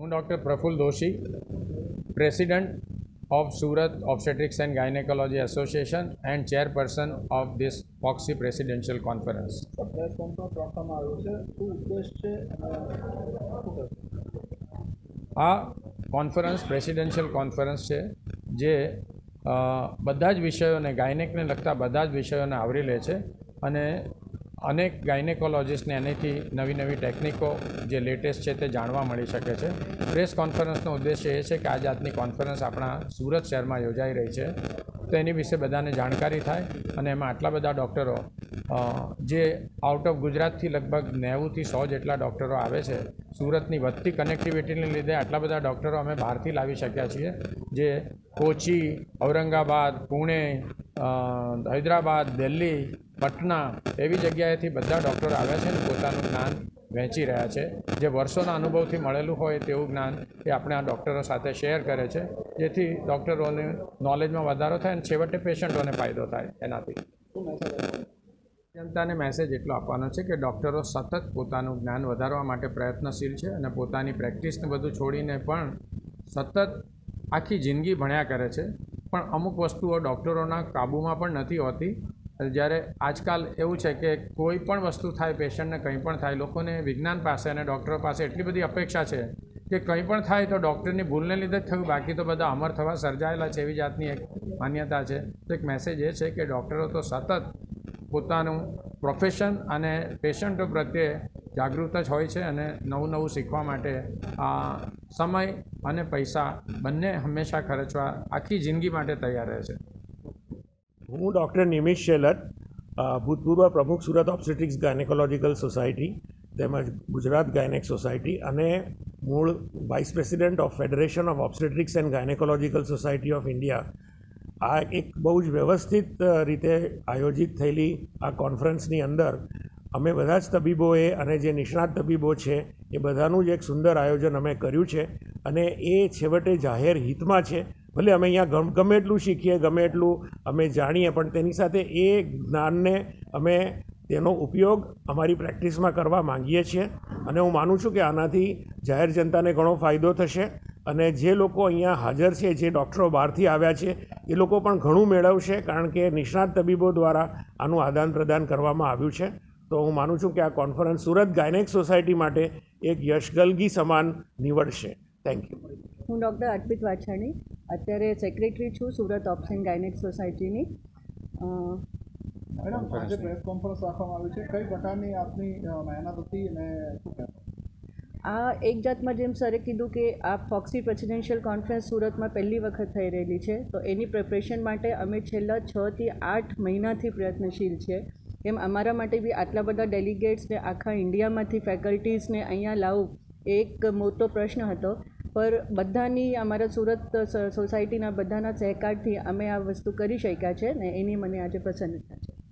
હું doctor Praful Doshi, president of Surat obstetrics and gynaecology association and chairperson of this FOGSI presidential conference. આ conference presidential conference છે જે બધા જ વિષયોને ગાયનેકને લગતા બધા જ વિષયોને આવરી લે છે અને અનેક ગાયનેકોલોજીસ્ટને એનાથી નવી નવી ટેકનિકો જે લેટેસ્ટ છે તે જાણવા મળી શકે છે. પ્રેસ કોન્ફરન્સનો ઉદ્દેશ્ય એ છે કે આ જાતની કોન્ફરન્સ આપણા સુરત શહેરમાં યોજાઈ રહી છે. તો એની વિશે બધાને જાણકારી થાય અને એમાં આટલા બધા ડૉક્ટરો જે આઉટ ઓફ ગુજરાતથી લગભગ નેવુંથી સો જેટલા ડૉક્ટરો આવે છે, સુરતની વધતી કનેક્ટિવિટીને લીધે આટલા બધા ડૉક્ટરો અમે બહારથી લાવી શક્યા છીએ. જે કોચી, ઔરંગાબાદ, પુણે હૈદરાબાદ, દિલ્હી, પટના એવી જગ્યાએથી બધા ડૉક્ટરો આવ્યા છે અને પોતાનું જ્ઞાન વહેંચી રહ્યા છે. જે વર્ષોના અનુભવથી મળેલું હોય તેવું જ્ઞાન એ આપણે આ ડૉક્ટરો સાથે શેર કરે છે. જેથી ડૉક્ટરોને નોલેજમાં વધારો થાય અને છેવટે પેશન્ટોને ફાયદો થાય એનાથી. જનતાને મેસેજ એટલો આપવાનો છે કે ડૉક્ટરો સતત પોતાનું જ્ઞાન વધારવા માટે પ્રયત્નશીલ છે અને પોતાની પ્રેક્ટિસને બધું છોડીને પણ સતત આખી જિંદગી ભણ્યા કરે છે. પણ અમુક વસ્તુઓ ડૉક્ટરોના કાબૂમાં પણ નથી હોતી. જ્યારે આજકાલ એવું છે કે કોઈ પણ વસ્તુ થાય, પેશન્ટને કંઈ પણ થાય, લોકોને વિજ્ઞાન પાસે અને ડૉક્ટરો પાસે એટલી બધી અપેક્ષા છે કે કંઈ પણ થાય તો ડૉક્ટરની ભૂલને લીધે જ થયું. બાકી તો બધા અમર થવા સર્જાયેલા છે એવી જાતની એક માન્યતા છે. તો એક મેસેજ એ છે કે ડૉક્ટરો તો સતત પોતાનું પ્રોફેશન અને પેશન્ટો પ્રત્યે જાગૃત જ હોય છે અને નવું નવું શીખવા માટે આ સમય અને પૈસા બંને હંમેશા ખર્ચવા આખી જિંદગી માટે તૈયાર રહે છે. હું ડૉક્ટર નિમિષ શેલર ભૂતપૂર્વ પ્રમુખ સુરત ઓબ્સ્ટેટ્રિક્સ ગાયનેકોલોજીકલ સોસાયટી તેમજ ગુજરાત ગાયનેક સોસાયટી અને મૂળ vice president of federation of obstetrics and gynaecological society of India. આ એક બહુ જ વ્યવસ્થિત રીતે આયોજિત થયેલી આ કોન્ફરન્સની અંદર અમે બધા જ તબીબોએ અને જે નિષ્ણાત તબીબો છે, એ બધાનું જ એક સુંદર આયોજન અમે કર્યું છે અને એ છેવટે જાહેર હિતમાં છે. ભલે અમે અહીંયા ગમ એટલું શીખીએ, ગમે એટલું અમે જાણીએ, પણ તેની સાથે એ જ્ઞાનને અમે તેનો ઉપયોગ અમારી પ્રેક્ટિસમાં કરવા માંગીએ છીએ અને હું માનું છું કે આનાથી જાહેર જનતાને ઘણો ફાયદો થશે અને જે લોકો અહીંયા હાજર છે, જે ડૉક્ટરો બહારથી આવ્યા છે, એ લોકો પણ ઘણું મેળવશે કારણ કે નિષ્ણાત તબીબો દ્વારા આનું આદાન પ્રદાન કરવામાં આવ્યું છે. તો હું માનું છું કે આ કોન્ફરન્સ સુરત ગાયનેક સોસાયટી માટે એક યશગલગી સમાન નીવડશે. થેન્ક યુ હું ડૉક્ટર અર્પિત વાછાણી અત્યારે સેક્રેટરી છું સુરત ઓપ્શન ગાયનેક સોસાયટીની. મેડમ આજે પ્રેસ કોન્ફરન્સ રાખવામાં આવી છે. કઈ પ્રકારની આપની મહેનત હતી અને શું આ એક જાતમાં જેમ સરે કીધું કે આ ફોક્સી પ્રેસિડેન્શિયલ કોન્ફરન્સ સુરતમાં પહેલી વખત થઈ રહેલી છે તો એની પ્રિપરેશન માટે અમે છેલ્લા છથી આઠ મહિનાથી પ્રયત્નશીલ છે. એમ અમારા માટે બી આટલા બધા ડેલિગેટ્સને આખા ઇન્ડિયામાંથી ફેકલ્ટીઝને અહીંયા લાવવું એક મોટો પ્રશ્ન હતો. પર બધાની અમારા સુરત સોસાયટીના બધાના સહકારથી અમે આ વસ્તુ કરી શક્યા છે ને એની મને આજે પ્રસન્નતા છે.